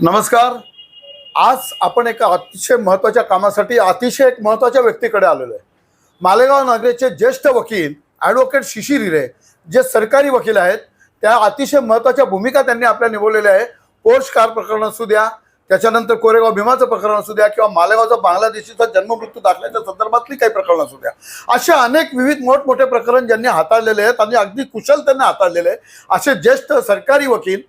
नमस्कार. आज आपण एका अतिशय महत्त्वाच्या कामासाठी अतिशय एक महत्त्वाच्या व्यक्तीकडे आलेलो आहे. मालेगाव नगरीचे ज्येष्ठ वकील ॲडव्होकेट शिशिर हिरे जे सरकारी वकील आहेत त्या अतिशय महत्त्वाच्या भूमिका त्यांनी आपल्या निभवलेल्या आहे. पोर्श कार प्रकरण असू द्या त्याच्यानंतर कोरेगाव भीमाचं प्रकरण असू द्या किंवा मालेगावचा बांगलादेशीचा जन्ममृत्यू दाखल्याच्या संदर्भातली काही प्रकरण असू द्या. असे अनेक विविध मोठमोठे प्रकरण ज्यांनी हाताळलेले आहेत आणि अगदी कुशल त्यांनी हाताळलेले आहे असे ज्येष्ठ सरकारी वकील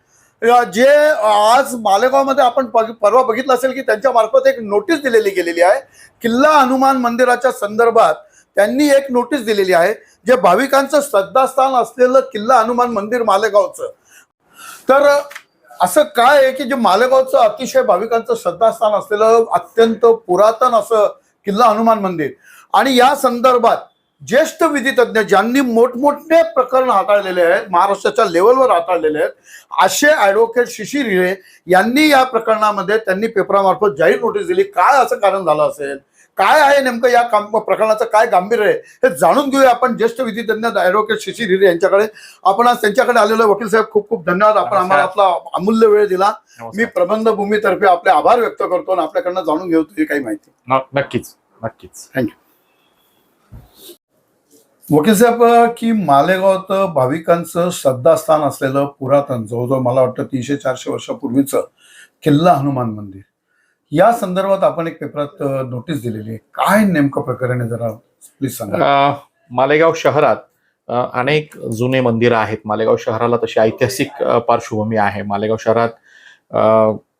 जे आज मालेगावमध्ये आपण पग- परवा बघितलं असेल की त्यांच्या मार्फत एक नोटीस दिलेली गेलेली आहे. किल्ला हनुमान मंदिराच्या संदर्भात त्यांनी एक नोटीस दिलेली आहे जे भाविकांचं श्रद्धास्थान असलेलं किल्ला हनुमान मंदिर मालेगावचं. तर असं काय आहे की जे मालेगावचं अतिशय भाविकांचं श्रद्धास्थान असलेलं अत्यंत पुरातन असं किल्ला हनुमान मंदिर. आणि या संदर्भात ज्येष्ठ विधितज्ञ ज्यांनी मोठमोठे प्रकरण हाताळलेले आहेत महाराष्ट्राच्या लेवलवर हाताळलेले आहेत असे ॲडव्होकेट शिशिर हिरे यांनी या प्रकरणामध्ये त्यांनी पेपरामार्फत जाहीर नोटीस दिली. काय असं कारण झालं असेल? काय आहे नेमकं या काम प्रकरणाचं काय गांभीर्य आहे? हे जाणून घेऊया आपण ज्येष्ठ विधितज्ञ ॲडव्होकेट शिशिर हिरे यांच्याकडे. आपण आज त्यांच्याकडे आलेलो. वकील साहेब खूप खूप धन्यवाद. आपण आम्हाला आपला अमूल्य वेळ दिला. मी प्रबंध भूमीतर्फे आपले आभार व्यक्त करतो आणि आपल्याकडनं जाणून घेऊ तुझी काही माहिती. नक्कीच. नक्कीच. थँक्यू वकील साहेब की मालेगावात भाविकांचं श्रद्धास्थान असलेलं पुरातन जवळजवळ मला वाटतं तीनशे चारशे वर्षापूर्वीचं किल्ला हनुमान मंदिर. या संदर्भात आपण एक पेपरात नोटीस दिलेली आहे. काय नेमकं प्रकरण आहे जरा प्लीज सांगा. मालेगाव शहरात अनेक जुने मंदिरं आहेत. मालेगाव शहराला तशी ऐतिहासिक पार्श्वभूमी आहे. मालेगाव शहरात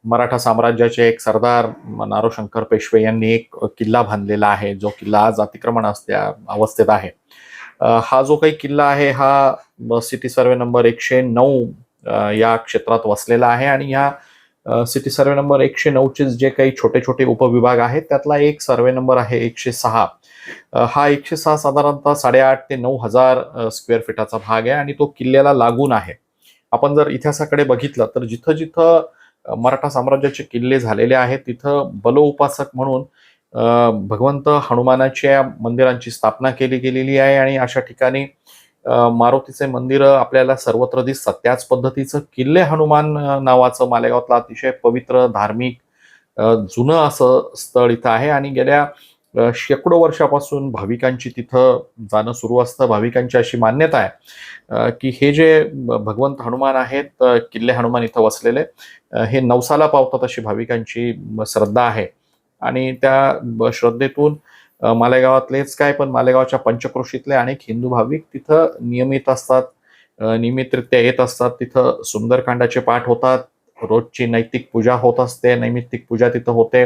मराठा साम्राज्याचे एक सरदार नारोशंकर पेशवे यांनी एक किल्ला बांधलेला आहे. जो किल्ला आज अतिक्रमण असत्या अवस्थेत आहे. हा जो काही किल्ला आहे हा सिटी सर्वे नंबर एकशे नऊ या क्षेत्रात वसलेला आहे आणि या सिटी सर्वे नंबर एकशे नऊचे जे काही छोटे छोटे उपविभाग आहेत त्यातला एक सर्वे नंबर आहे एकशे सहा. हा एकशे सहा साधारणतः साडेआठ ते नऊ हजार स्क्वेअर फीटाचा भाग आहे आणि तो किल्ल्याला लागून आहे. आपण जर इतिहासाकडे बघितलं तर जिथं जिथं मराठा साम्राज्याचे किल्ले झालेले आहेत तिथं बलो उपासक म्हणून भगवंत हनुमानाच्या मंदिरांची स्थापना केली गेलेली आहे आणि अशा ठिकाणी मारुतीचे मंदिर आपल्याला सर्वत्र दिसतात. त्याच पद्धतीचं किल्ले हनुमान नावाचं मालेगावातलं अतिशय पवित्र धार्मिक जुनं असं स्थळ इथं आहे आणि गेल्या शेकडो वर्षापासून भाविकांची तिथं जाणं सुरू असतं. भाविकांची अशी मान्यता आहे की हे जे भगवंत हनुमान आहेत किल्ले हनुमान इथं वसलेले हे नवसाला पावतात अशी भाविकांची श्रद्धा आहे. आणि त्या श्रद्धेतून मालेगावातलेच काय पण मालेगावच्या पंचक्रोशीतले अनेक हिंदू भाविक तिथं नियमित असतात नियमितरित्या येत असतात. तिथं सुंदरकांडाचे पाठ होतात रोजची नैतिक पूजा होत असते नैमित्तिक पूजा तिथं होते.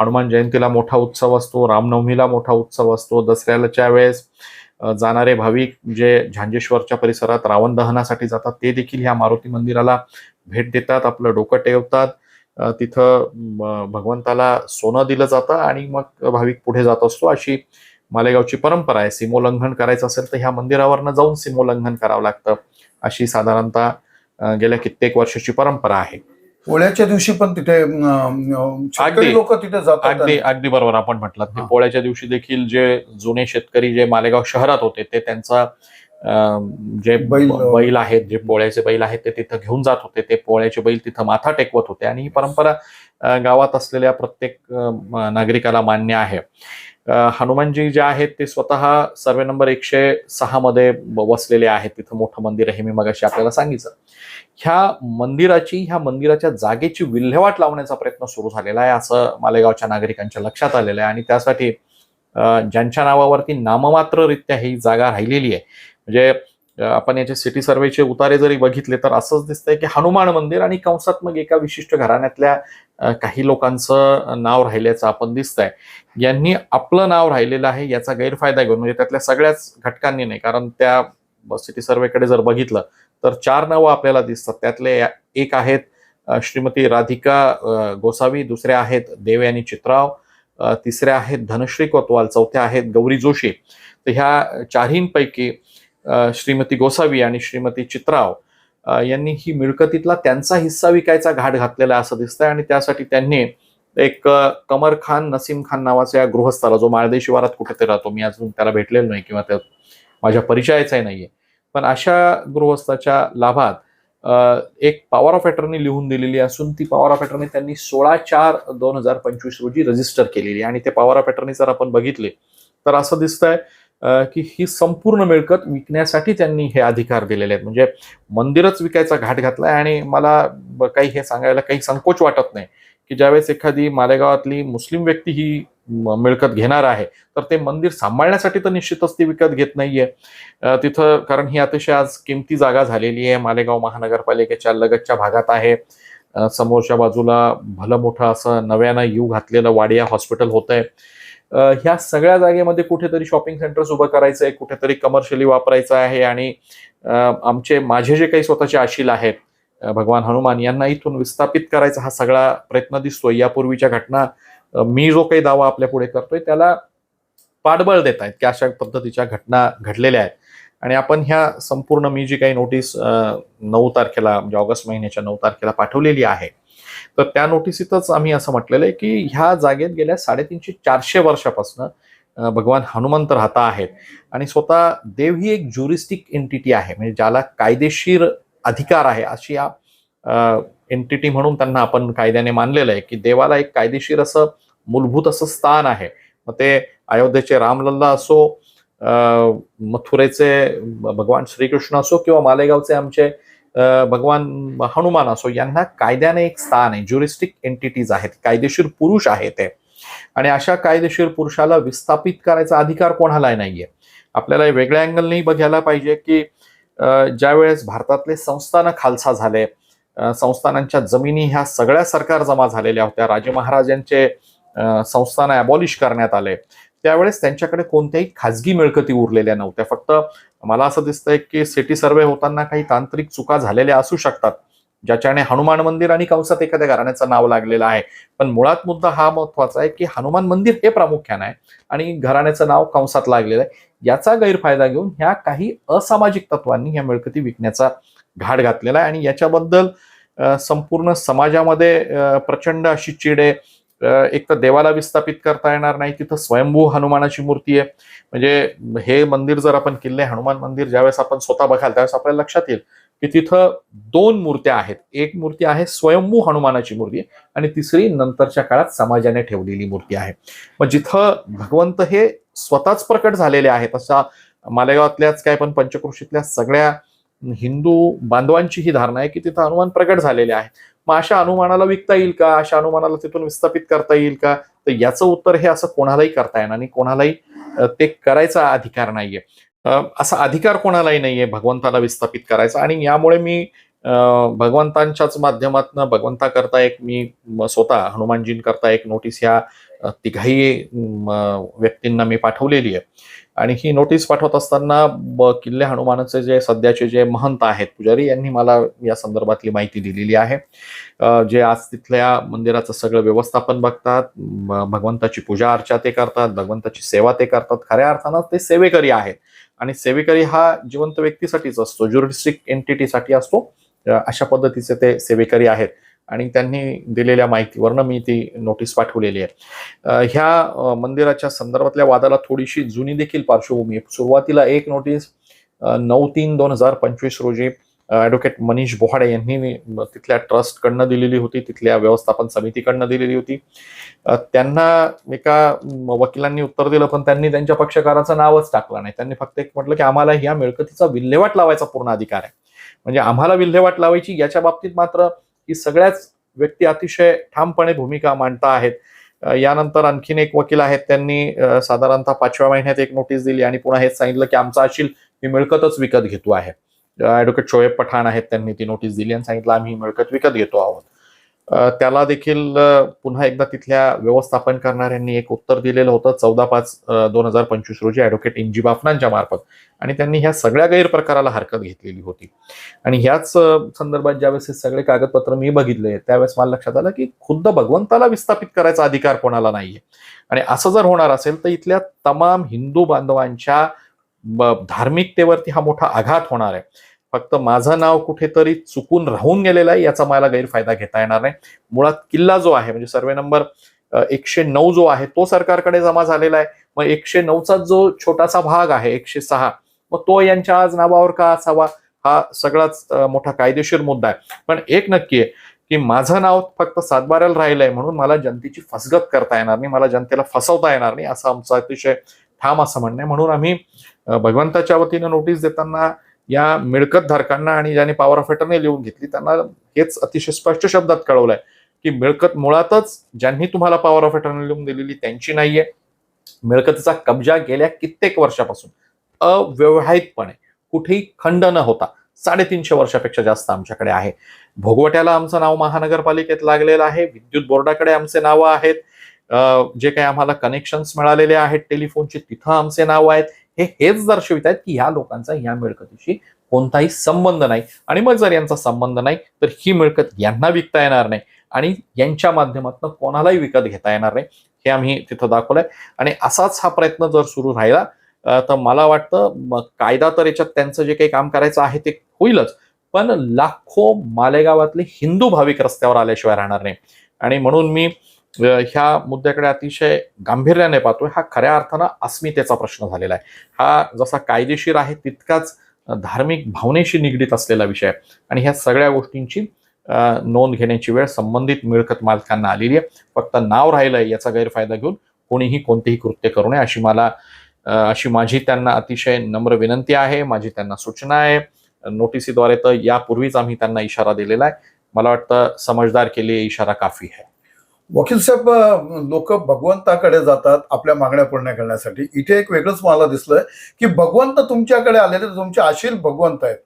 हनुमान जयंतीला मोठा उत्सव असतो रामनवमीला मोठा उत्सव असतो. दसऱ्याच्या वेळेस जाणारे भाविक जे झांजेश्वरच्या परिसरात रावण दहनासाठी जातात ते देखील ह्या मारुती मंदिराला भेट देतात आपलं डोकं टेवतात. तिथं भगवंताला सोनं दिलं जातं आणि मग भाविक पुढे जात असतो अशी मालेगावची परंपरा आहे सीमोल्लंघन करायचं असेल तर ह्या मंदिरावरनं जाऊन सीमोल्लंघन करावं लागतं अशी साधारणतः गेल्या कित्येक वर्षाची परंपरा आहे पोळ्याच्या दिवशी पण तिथे अगदी. लोक तिथे जातात अगदी अगदी बरोबर आपण म्हटलं. पोळ्याच्या दिवशी देखील जे जुने शेतकरी जे मालेगाव शहरात होते ते त्यांचा जे बैल- बैल आहेत जे पोळ्याचे बैल आहेत ते तिथं घेऊन जात होते. ते पोळ्याचे बैल तिथं माथा टेकवत होते. आणि ही परंपरा गावात असलेल्या प्रत्येक नागरिकाला मान्य आहे. हनुमानजी जे आहेत ते स्वतः सर्वे नंबर एकशे सहा मध्ये वसलेले आहेत. तिथं मोठं मंदिर आहे मी मगाशी आपल्याला सांगितलं. ह्या मंदिराची ह्या मंदिराच्या जागेची विल्हेवाट लावण्याचा प्रयत्न सुरू झालेला आहे असं मालेगावच्या नागरिकांच्या लक्षात आलेलं आहे. आणि त्यासाठी ज्यांच्या नावावरती नाममात्ररित्या ही जागा राहिलेली आहे म्हणजे आपण याचे सिटी सर्वेचे उतारे जरी बघितले तर असंच दिसतंय की हनुमान मंदिर आणि कंसात मग एका विशिष्ट घराण्यातल्या काही लोकांचं नाव राहिल्याचं आपण दिसतंय. यांनी आपलं नाव राहिलेलं आहे याचा गैरफायदा घेऊन म्हणजे त्यातल्या सगळ्याच घटकांनी नाही कारण त्या सिटी सर्वेकडे जर बघितलं तर चार नावं आपल्याला दिसतात. त्यातले एक आहेत श्रीमती राधिका गोसावी दुसऱ्या आहेत देवयानी चित्राव तिसऱ्या आहेत धनश्री कोतवाल चौथ्या आहेत गौरी जोशी. तर ह्या चारहींपैकी श्रीमती गोसावी आणि श्रीमती चित्राव यांनी ही मिळकतीतला त्यांचा हिस्सा विकायचा घाट घातलेला असं दिसतंय आणि त्यासाठी त्यांनी एक कमर खान नसीम खान नावाचा या गृहस्थाला जो माळदे शिवारात कुठेतरी राहतो मी अजून त्याला भेटलेलो नाही किंवा त्या माझ्या परिचयाचाही नाहीये. पण अशा गृहस्थाच्या लाभात एक पॉवर ऑफ अटर्नी लिहून दिलेली असून ती पॉवर ऑफ अटर्नी त्यांनी सोळा चार दोन हजार पंचवीस रोजी रजिस्टर केलेली आहे. आणि ते पॉवर ऑफ अटर्नी जर आपण बघितले तर असं दिसतंय की ही संपूर्ण मिळकत विकण्यासाठी त्यांनी हे अधिकार दिलेले आहेत. म्हणजे मंदिरच विकायचा घाट घातलाय आणि मला काही हे सांगायला काही संकोच वाटत नाही की ज्यावेळेस एखादी मालेगावातली मुस्लिम व्यक्ती ही मिळकत घेणार आहे तर ते मंदिर सांभाळण्यासाठी तर निश्चितच ती विकत घेत नाहीये. तिथं कारण ही अतिशय आज किमती जागा झालेली आहे. मालेगाव महानगरपालिकेच्या लगतच्या भागात आहे. समोरच्या बाजूला भलं मोठं असं नव्यानं यू घातलेलं वाडिया हॉस्पिटल होत आहे ह्या सगळ्या जागेमध्ये कुठेतरी शॉपिंग सेंटर्स उभं करायचं आहे कुठेतरी कमर्शियली वापरायचं आहे आणि आमचे माझे जे काही स्वतःचे आशील आहेत भगवान हनुमान यांना इथून विस्थापित करायचा हा सगळा प्रयत्न दिसतोय. यापूर्वीच्या घटना मी जो काही दावा आपल्या पुढे करतोय त्याला पाठबळ देत आहेत की अशा पद्धतीच्या घटना घडलेल्या आहेत. आणि आपण ह्या संपूर्ण मी जी काही नोटीस नऊ तारखेला म्हणजे ऑगस्ट महिन्याच्या नऊ तारखेला पाठवलेली आहे तर त्या नोटिसीतच आम्ही असं म्हटलेलं आहे की ह्या जागेत गेल्या साडेतीनशे चारशे वर्षापासून भगवान हनुमंत राहता आहेत. आणि स्वतः देव ही एक ज्युरिस्टिक एंटिटी आहे म्हणजे ज्याला कायदेशीर अधिकार आहे अशी या एंटिटी म्हणून त्यांना आपण कायद्याने मानलेलं आहे की देवाला एक कायदेशीर असं मूलभूत असं स्थान आहे. मग ते अयोध्येचे रामलल्ला असो मथुरेचे भगवान श्रीकृष्ण असो किंवा मालेगावचे आमचे भगवान हनुमान असो यांना कायद्याने एक स्थान आहे. ज्युरिस्टिक एंटिटीज आहेत. कायदेशीर पुरुष आहेत ते. आणि अशा कायदेशीर पुरुषाला विस्थापित करायचा अधिकार कोणालाही नाहीये. आपल्याला वेगळ्या अँगलने बघायला पाहिजे की ज्यावेळेस भारतातले संस्थानं खालसा झाले संस्थानांच्या जमिनी ह्या सगळ्या सरकार जमा झालेल्या होत्या. राजे महाराजांचे अं, संस्थान ॲबॉलिश करण्यात आले. त्यावेळेस त्यांच्याकडे कोणत्याही खाजगी मिळकती उरलेल्या नव्हत्या. फक्त मला असं दिसतंय की सिटी सर्वे होताना काही तांत्रिक चुका झालेल्या असू शकतात ज्याच्याने हनुमान मंदिर आणि कंसात एखाद्या घराण्याचं नाव लागलेलं आहे. पण मुळात मुद्दा हा महत्त्वाचा आहे की हनुमान मंदिर हे प्रामुख्यानं आहे आणि घराण्याचं नाव कंसात लागलेलं आहे. याचा गैरफायदा घेऊन ह्या काही असामाजिक तत्वांनी ह्या मिळकती विकण्याचा घाट घातलेला आहे. आणि याच्याबद्दल संपूर्ण समाजामध्ये प्रचंड अशी चीड आहे एक तर देवाला विस्थापित करता येणार नाही तिथं स्वयंभू हनुमानाची मूर्ती आहे. म्हणजे हे मंदिर जर आपण किल्ले हनुमान मंदिर ज्यावेळेस आपण स्वतः बघाल त्यावेळेस आपल्याला लक्षात येईल की तिथं दोन मूर्त्या आहेत. एक मूर्ती आहे स्वयंभू हनुमानाची मूर्ती आणि तिसरी नंतरच्या काळात समाजाने ठेवलेली मूर्ती आहे. मग जिथं भगवंत हे स्वतःच प्रकट झालेले आहेत असा मालेगावातल्याच काय पण पंचकृषीतल्या सगळ्या हिंदू बांधवांची ही धारणा आहे की तिथं हनुमान प्रकट झालेले आहेत मग अशा अनुमानाला विकता येईल का? अशा अनुमानाला तिथून विस्थापित करता येईल का? तर याचं उत्तर हे असं कोणालाही करता येणार आणि कोणालाही ते करायचा अधिकार नाहीये. असा अधिकार कोणालाही नाहीये भगवंताला विस्थापित करायचा. आणि यामुळे मी भगवंतांच्याच माध्यमातून भगवंताकरता एक मी स्वतः हनुमानजींकरता एक नोटीस ह्या तिघाही व्यक्तींना मी पाठवलेली आहे. आणि ही नोटीस पाठवत असताना ब- किल्ले हनुमानाचे जे सध्याचे जे महंत आहेत पुजारी यांनी मला या संदर्भातली माहिती दिलेली आहे. जे आज तिथल्या मंदिराचं सगळं व्यवस्थापन बघतात भगवंताची पूजा अर्चा ते करतात भगवंताची सेवा ते करतात. खऱ्या अर्थानं ते सेवेकरी आहेत. आणि सेवेकरी हा जिवंत व्यक्तीसाठीच असतो ज्युरिस्टिक एंटिटीसाठी असतो. अशा पद्धतीचे ते सेवेकरी आहेत. आणि त्यांनी दिलेल्या माहितीवरनं मी ती नोटीस पाठवलेली आहे. ह्या मंदिराच्या संदर्भातल्या वादाला थोडीशी जुनी देखील पार्श्वभूमी आहे. सुरुवातीला एक नोटीस नऊ तीन दोन हजार पंचवीस रोजी ॲडव्होकेट मनीष बोहाडे यांनी तिथल्या ट्रस्टकडनं दिलेली होती. तिथल्या व्यवस्थापन समितीकडनं दिलेली होती. त्यांना एका वकिलांनी उत्तर दिलं पण त्यांनी त्यांच्या पक्षकाराचं नावच टाकलं नाही. त्यांनी फक्त एक म्हटलं की आम्हाला ह्या मिळकतीचा विल्हेवाट लावायचा पूर्ण अधिकार आहे. म्हणजे आम्हाला विल्हेवाट लावायची याच्या बाबतीत मात्र ही सगळ्याच व्यक्ती अतिशय ठामपणे भूमिका मांडता आहेत. यानंतर आणखीन एक वकील आहेत त्यांनी साधारणतः पाचव्या महिन्यात एक नोटीस दिली आणि पुन्हा हेच सांगितलं की आमचा अशील मी मिळकतच विकत घेतो आहे. ॲडव्होकेट शोएब पठाण आहेत त्यांनी ती नोटीस दिली आणि सांगितलं आम्ही मिळकत विकत घेतो आहोत. त्याला देखील पुन्हा एकदा तिथल्या व्यवस्थापन करणाऱ्यांनी एक उत्तर दिलेलं होतं चौदा पाच दोन हजार पंचवीस रोजी ॲडव्होकेट इंजी बाफनांच्या मार्फत. आणि त्यांनी ह्या सगळ्या गैरप्रकाराला हरकत घेतलेली होती. आणि ह्याच संदर्भात ज्यावेळेस हे सगळे कागदपत्र मी बघितले त्यावेळेस मला लक्षात आलं की खुद्द भगवंताला विस्थापित करायचा अधिकार कोणाला नाहीये. आणि असं जर होणार असेल तर इथल्या तमाम हिंदू बांधवांच्या धार्मिकतेवरती हा मोठा आघात होणार आहे. फक्त माझं नाव कुठेतरी चुकून राहून गेलेलं आहे याचा मला गैरफायदा घेता येणार नाही. मुळात किल्ला जो आहे म्हणजे सर्वे नंबर एकशे नऊ जो आहे तो सरकारकडे जमा झालेला आहे. मग एकशे नऊचा जो छोटासा भाग आहे एकशे सहा मग तो यांच्या आज नावावर का असावा? हा सगळाच मोठा कायदेशीर मुद्दा आहे. पण एक नक्की आहे की माझं नाव फक्त सातबाऱ्याला राहिलंय म्हणून मला जनतेची फसगत करता येणार नाही मला जनतेला फसवता येणार नाही असं आमचं अतिशय ठाम असं म्हणणं आहे. म्हणून आम्ही भगवंताच्या वतीनं नोटीस देताना या मिळकत धारकांना आणि ज्यांनी पॉवर ऑफ अटर्नी लिहून घेतली त्यांना हेच अतिशय स्पष्ट शब्दात कळवलंय की मिळकत मुळातच ज्यांनी तुम्हाला पॉवर ऑफ अटर्नी लिहून दिलेली त्यांची नाहीये. मिळकतीचा कब्जा गेल्या कित्येक वर्षापासून अव्यवहारिकपणे कुठेही खंड न होता साडेतीनशे वर्षापेक्षा जास्त आमच्याकडे आहे. भोगवट्याला आमचं नाव महानगरपालिकेत लागलेलं आहे. विद्युत बोर्डाकडे आमचे नावं आहेत. जे काही आम्हाला कनेक्शन्स मिळालेले आहेत टेलिफोनचे तिथं आमचे नाव आहेत. हे हेच दर्शवित आहेत की ह्या लोकांचा या मिळकतीशी कोणताही संबंध नाही. आणि मग जर यांचा संबंध नाही तर ही मिळकत यांना विकता येणार नाही. आणि यांच्या माध्यमातून कोणालाही विकत घेता येणार नाही हे आम्ही तिथं दाखवलंय. आणि असाच हा प्रयत्न जर सुरू राहिला तर मला वाटतं कायदा तर याच्यात त्यांचं जे काही काम करायचं आहे ते होईलच. पण लाखो मालेगावातले हिंदू भाविक रस्त्यावर आल्याशिवाय राहणार नाही. आणि म्हणून मी ह्या मुद्द्याकडे अतिशय गांभीर्याने पाहतोय. हा खऱ्या अर्थानं अस्मितेचा प्रश्न झालेला आहे. हा जसा कायदेशीर आहे तितकाच धार्मिक भावनेशी निगडीत असलेला विषय आहे. आणि ह्या सगळ्या गोष्टींची नोंद घेण्याची वेळ संबंधित मिळकत मालकांना आलेली आहे. फक्त नाव राहिलंय याचा गैरफायदा घेऊन कोणीही कोणतेही कृत्य करू नये. अशी मला अशी माझी त्यांना अतिशय नम्र विनंती आहे माझी त्यांना सूचना आहे. नोटिसीद्वारे तर यापूर्वीच आम्ही त्यांना इशारा दिलेला आहे. मला वाटतं समजदार केली इशारा काफी आहे. वकील साहेब लोक भगवंताकडे जातात आपल्या मागण्या पूर्ण करण्यासाठी. इथे एक वेगळंच मला दिसलंय की भगवंत तुमच्याकडे आलेले तुमचे आशील भगवंत आहेत.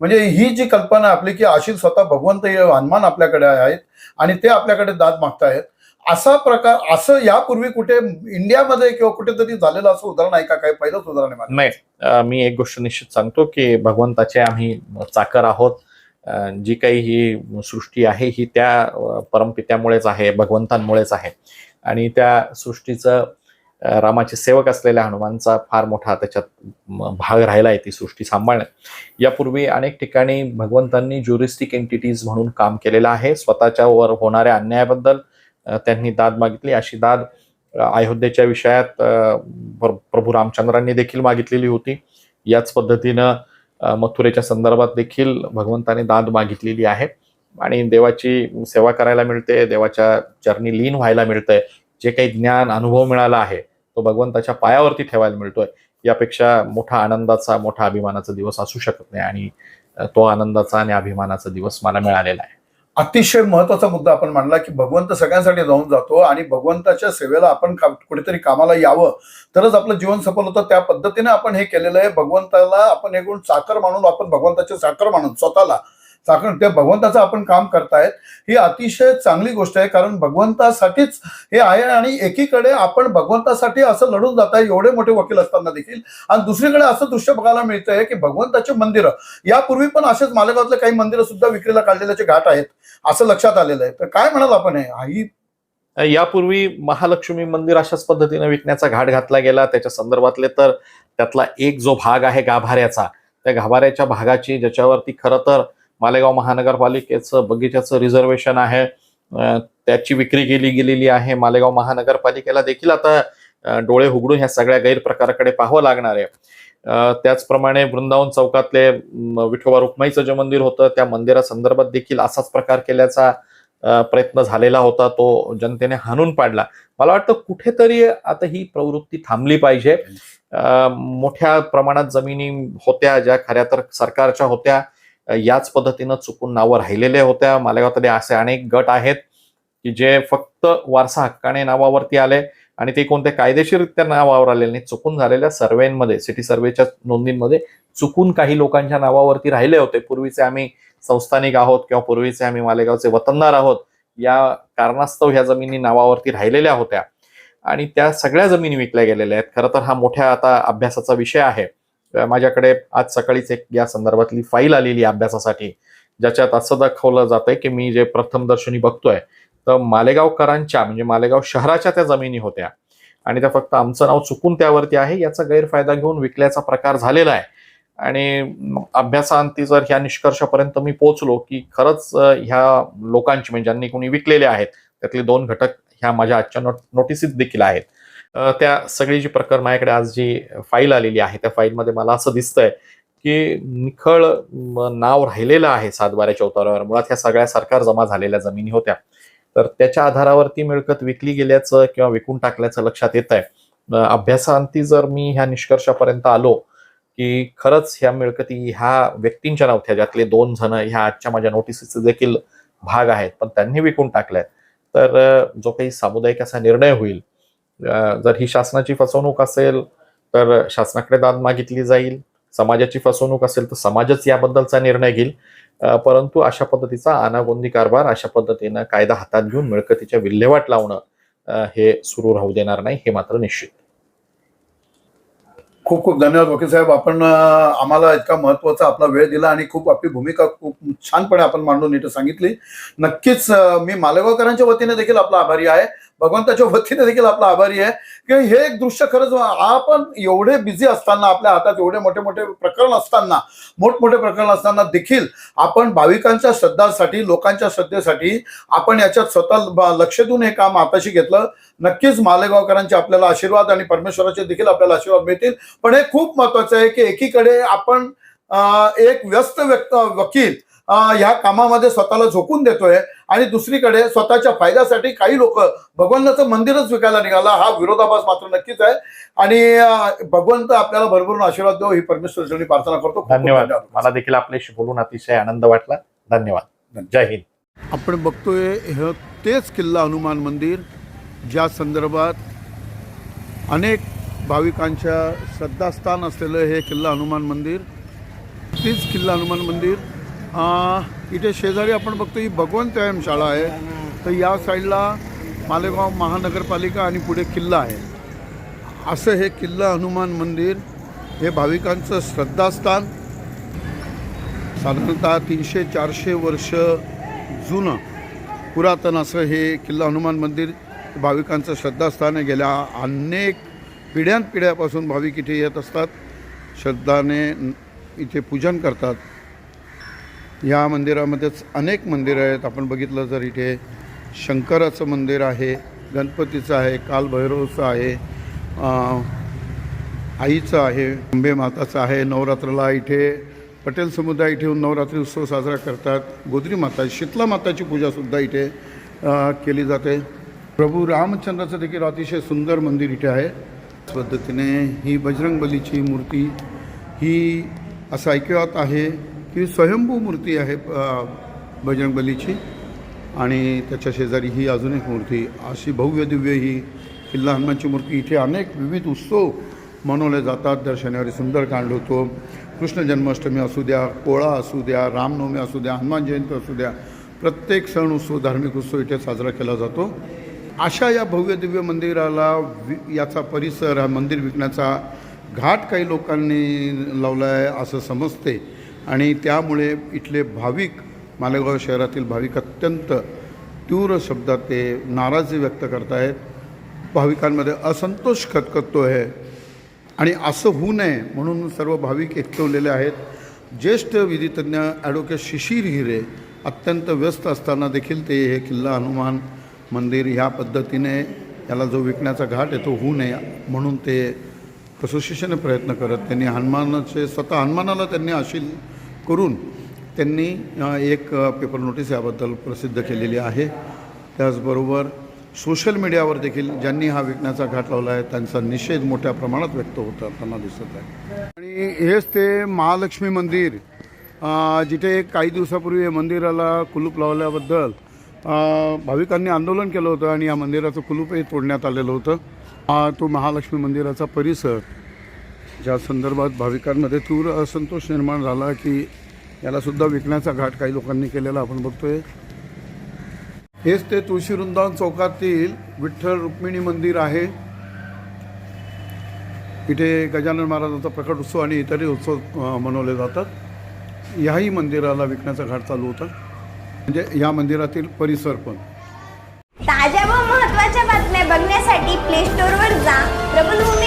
म्हणजे ही जी कल्पना आपली की आशील स्वतः भगवंत हनुमान आपल्याकडे आहेत आणि ते आपल्याकडे दाद मागतायत. असा प्रकार असं यापूर्वी कुठे इंडियामध्ये किंवा कुठेतरी झालेलं असं उदाहरण आहे का? काही पहिलंच उदाहरण आहे नाही मी एक गोष्ट निश्चित सांगतो की भगवंताचे आम्ही चाकर आहोत. जी काही ही सृष्टी आहे ही त्या परमपित्यामुळेच आहे भगवंतांमुळेच आहे. आणि त्या सृष्टीचं रामाचे सेवक असलेल्या हनुमानचा फार मोठा त्याच्यात भाग राहिला आहे ती सृष्टी सांभाळणं यापूर्वी अनेक ठिकाणी भगवंतांनी ज्युरिस्टिक एंटिटीज म्हणून काम केलेलं आहे. स्वतःच्या वर होणाऱ्या अन्यायाबद्दल त्यांनी दाद मागितली. अशी दाद अयोध्येच्या विषयात प्र- प्रभू रामचंद्रांनी देखील मागितलेली होती. याच पद्धतीनं मथुरेच्या संदर्भात देखील भगवंताने दाद मागितलेली आहे. आणि देवाची सेवा करायला मिळते देवाच्या चरणी लीन व्हायला मिळतंय. जे काही ज्ञान अनुभव मिळाला आहे तो भगवंताच्या पायावरती ठेवायला मिळतोय. यापेक्षा मोठा आनंदाचा मोठा अभिमानाचा दिवस असू शकत नाही. आणि तो आनंदाचा आणि अभिमानाचा दिवस मला मिळालेला आहे. अतिशय महत्त्वाचा मुद्दा आपण मांडला की भगवंत सगळ्यांसाठी जाऊन जातो आणि भगवंताच्या सेवेला आपण का- कुठेतरी कामाला यावं. तरच आपलं जीवन सफल होतं. त्या पद्धतीने आपण हे केलेलं आहे. भगवंताला आपण हे गुण साखर मानून आपण भगवंताचे साखर मानून स्वतःला कारण त्या भगवंताचं आपण काम करतायत. ही अतिशय चांगली गोष्ट आहे कारण भगवंतासाठीच हे आहे आणि एकीकडे आपण भगवंतासाठी असं लढून जात आहे एवढे मोठे वकील असताना देखील. आणि दुसरीकडे असं दृश्य बघायला मिळतंय की भगवंताचे मंदिरं. यापूर्वी पण असेच मालेगावातले काही मंदिरं सुद्धा विक्रीला काढलेल्याचे घाट आहेत असं लक्षात आलेलं आहे. तर काय म्हणाल आपण ही? यापूर्वी महालक्ष्मी मंदिर अशाच पद्धतीने विकण्याचा घाट घातला गेला. त्याच्या संदर्भातले तर त्यातला एक जो भाग आहे गाभाऱ्याचा त्या गाभाऱ्याच्या भागाची ज्याच्यावरती खरं तर मालेगाव महानगरपालिकेचं बगीच्याचं रिझर्वेशन आहे. त्याची विक्री केली गेलेली आहे. मालेगाव महानगरपालिकेला देखील आता डोळे उघडून ह्या सगळ्या गैरप्रकाराकडे पाहावं लागणार आहे. त्याचप्रमाणे वृंदावन चौकातले विठोबा रुक्माईचं जे मंदिर होतं त्या मंदिरासंदर्भात देखील असाच प्रकार केल्याचा प्रयत्न झालेला होता. तो जनतेने हाणून पाडला. मला वाटतं कुठेतरी आता ही प्रवृत्ती थांबली पाहिजे. मोठ्या प्रमाणात जमिनी होत्या ज्या खऱ्या तर सरकारच्या होत्या. याच पद्धतीनं चुकून नावं राहिलेल्या होत्या. मालेगावातले असे अनेक गट आहेत की जे फक्त वारसा हक्काने नावावरती आले आणि ते कोणत्या कायदेशीररित्या नावावर आलेले नाही चुकून झालेल्या सर्वेमध्ये सिटी सर्वेच्या नोंदींमध्ये चुकून काही लोकांच्या नावावरती राहिले होते. पूर्वीचे आम्ही संस्थानिक आहोत किंवा पूर्वीचे आम्ही मालेगावचे वतनदार आहोत. या कारणास्तव ह्या जमिनी नावावरती राहिलेल्या होत्या. आणि त्या सगळ्या जमिनी विकल्या गेलेल्या आहेत. खरं तर हा मोठ्या आता अभ्यासाचा विषय आहे. माझ्याकडे आज सकाळीच एक या संदर्भातली फाईल आलेली आहे अभ्यासासाठी ज्याच्यात असं दाखवलं जातंय की मी जे प्रथमदर्शनी बघतोय तर मालेगावकरांच्या म्हणजे मालेगाव शहराच्या त्या जमिनी होत्या. आणि त्या फक्त आमचं नाव चुकून त्यावरती आहे याचा गैरफायदा घेऊन विकल्याचा प्रकार झालेला आहे. आणि अभ्यासांती जर ह्या निष्कर्षापर्यंत मी पोहोचलो की खरंच ह्या लोकांची म्हणजे ज्यांनी कोणी विकलेले आहेत त्यातले दोन घटक ह्या माझ्या आजच्या नोट नोटिसीत देखील आहेत. त्या सगळी जी प्रकर माझ्याकडे आज जी फाईल आलेली आहे त्या फाईलमध्ये मला असं दिसतंय की निखळ नाव राहिलेलं आहे सातबाऱ्याच्या उतारावर मुळात ह्या सगळ्या सरकार जमा झालेल्या जमिनी होत्या. तर त्याच्या आधारावर ती मिळकत विकली गेल्याचं किंवा विकून टाकल्याचं लक्षात येत आहे अभ्यासांती जर मी ह्या निष्कर्षापर्यंत आलो की खरंच ह्या मिळकती ह्या व्यक्तींच्या नव्हत्या ज्यातले दोन जण ह्या आजच्या माझ्या नोटिसीचे देखील भाग आहेत पण त्यांनी विकून टाकल्यात. तर जो काही सामुदायिक असा निर्णय होईल जर ही शासनाची फसवणूक असेल तर शासनाकडे दाद मागितली जाईल. समाजाची फसवणूक असेल तर समाजच याबद्दलचा निर्णय घेईल. परंतु अशा पद्धतीचा अनागोंदी कारभार अशा पद्धतीनं कायदा हातात घेऊन मिळकतीच्या विल्हेवाट लावणं हे सुरू राहू देणार नाही हे मात्र निश्चित. खूप खूप धन्यवाद वकील साहेब. आपण आम्हाला इतका महत्त्वाचा आपला वेळ दिला आणि खूप आपली भूमिका खूप छानपणे आपण मांडून इथे सांगितली. नक्कीच मी मालेगावकरांच्या वतीने देखील आपला आभारी आहे. भगवंताच्या वतीने देखील आपला आभारी आहे की हे एक दृश्य खरंच आपण एवढे बिझी असताना आपल्या हातात एवढे मोठे मोठे प्रकरण असताना मोठमोठे प्रकरण असताना देखील आपण भाविकांच्या श्रद्धासाठी लोकांच्या श्रद्धेसाठी आपण याच्यात स्वतः लक्ष देऊन हे काम हाताशी घेतलं. नक्कीच मालेगावकरांचे आपल्याला आशीर्वाद आणि परमेश्वराचे देखील आपल्याला आशीर्वाद मिळतील. पण हे खूप महत्वाचं आहे की एकीकडे आपण एक व्यस्त व्यक्त वकील ह्या कामामध्ये स्वतःला झोकून देतोय. आणि दुसरीकडे स्वतःच्या फायद्यासाठी काही लोक भगवंताचं मंदिरच विकायला निघाला. हा विरोधाभास मात्र नक्कीच आहे. आणि भगवंत आपल्याला भरभरून आशीर्वाद देऊ ही परमेश्वर प्रार्थना करतो. धन्यवाद. मला देखील आपल्याशी बोलून अतिशय आनंद वाटला. धन्यवाद. जय हिंद. आपण बघतोय हे तेच किल्ला हनुमान मंदिर ज्या संदर्भात अनेक भाविकांच्या श्रद्धास्थान असलेलं हे किल्ला हनुमान मंदिर. तीच किल्ला हनुमान मंदिर इथे शेजारी आपण बघतो ही भगवंत व्यायाम शाळा आहे. तर या साईडला मालेगाव महानगरपालिका आणि पुढे किल्ला आहे. असं हे किल्ला हनुमान मंदिर हे भाविकांचं श्रद्धास्थान. साधारणतः तीनशे चारशे वर्ष जुनं पुरातन असं हे किल्ला हनुमान मंदिर भाविकांचं श्रद्धास्थान आहे. गेल्या अनेक पिढ्यानपिढ्यापासून भाविक इथे येत असतात. श्रद्धाने इथे पूजन करतात. या मंदिरामध्येच अनेक मंदिरं आहेत. आपण बघितलं जर इथे शंकराचं मंदिर आहे गणपतीचं आहे कालभैरवचं आहे आईचं आहे अंबे माताचं आहे नवरात्राला इथे पटेल समुदाय इथे येऊन नवरात्री उत्सव साजरा करतात. गोदरी माता शीतला माताची पूजासुद्धा इथे केली जाते. प्रभू रामचंद्राचं देखील अतिशय सुंदर मंदिर इथे आहे. पद्धतीने ही बजरंगबलीची मूर्ती ही असं ऐकवत आहे. ही स्वयंभू मूर्ती आहे बजरंगबलीची आणि त्याच्या शेजारी ही अजून एक मूर्ती अशी भव्य दिव्य ही किल्ला हनुमानची मूर्ती. इथे अनेक विविध उत्सव मनवले जातात दर शनिवारी सुंदरकांड होतो. कृष्ण जन्माष्टमी असू द्या पोळा असू द्या रामनवमी असू द्या हनुमान जयंती असू द्या प्रत्येक सण उत्सव धार्मिक उत्सव इथे साजरा केला जातो. अशा या भव्य दिव्य मंदिराला वि याचा परिसर हा मंदिर विकण्याचा घाट काही लोकांनी लावला आहे असं समजते. आणि त्यामुळे इथले भाविक मालेगाव शहरातील भाविक अत्यंत तीव्र शब्दात ते नाराजी व्यक्त करतायत. भाविकांमध्ये असंतोष खतखतो आहे आणि असं होऊ नये म्हणून सर्व भाविक एकवलेले आहेत. ज्येष्ठ विधितज्ञ ॲडव्होकेट शिशिर हिरे अत्यंत व्यस्त असताना देखील ते हे किल्ला हनुमान मंदिर ह्या पद्धतीने याला जो विकण्याचा घाट आहे तो होऊ नये म्हणून ते कसोशीने प्रयत्न करत त्यांनी हनुमानाचे स्वतः हनुमानाला त्यांनी आशील करून त्यांनी एक पेपर नोटीस याबद्दल प्रसिद्ध केलेली आहे. त्याचबरोबर सोशल मीडियावर देखील ज्यांनी हा विकण्याचा घाट लावला आहे त्यांचा निषेध मोठ्या प्रमाणात व्यक्त होताना दिसत आहे. आणि हेच ते महालक्ष्मी मंदिर जिथे काही दिवसापूर्वी या मंदिराला कुलूप लावल्याबद्दल भाविकांनी आंदोलन केलं होतं आणि या मंदिराचं कुलूपही तोडण्यात आलेलं होतं. तो महालक्ष्मी मंदिराचा परिसर ज्या संदर्भात भाविकांमध्ये तीव्र असंतोष निर्माण झाला की याला सुद्धा विकण्याचा घाट काही लोकांनी केलेला आपण बघतोय. हेच ते तुळशीवृंदावन चौकातील विठ्ठल रुक्मिणी मंदिर आहे. इथे गजानन महाराजांचा प्रकट उत्सव आणि इतरही उत्सव मनवले जातात. याही मंदिराला विकण्याचा घाट चालू होता. म्हणजे या मंदिरातील परिसर पण. ताज्या व महत्त्वाच्या बातम्या बघण्यासाठी प्ले स्टोअरवर जा. प्रबलभूमी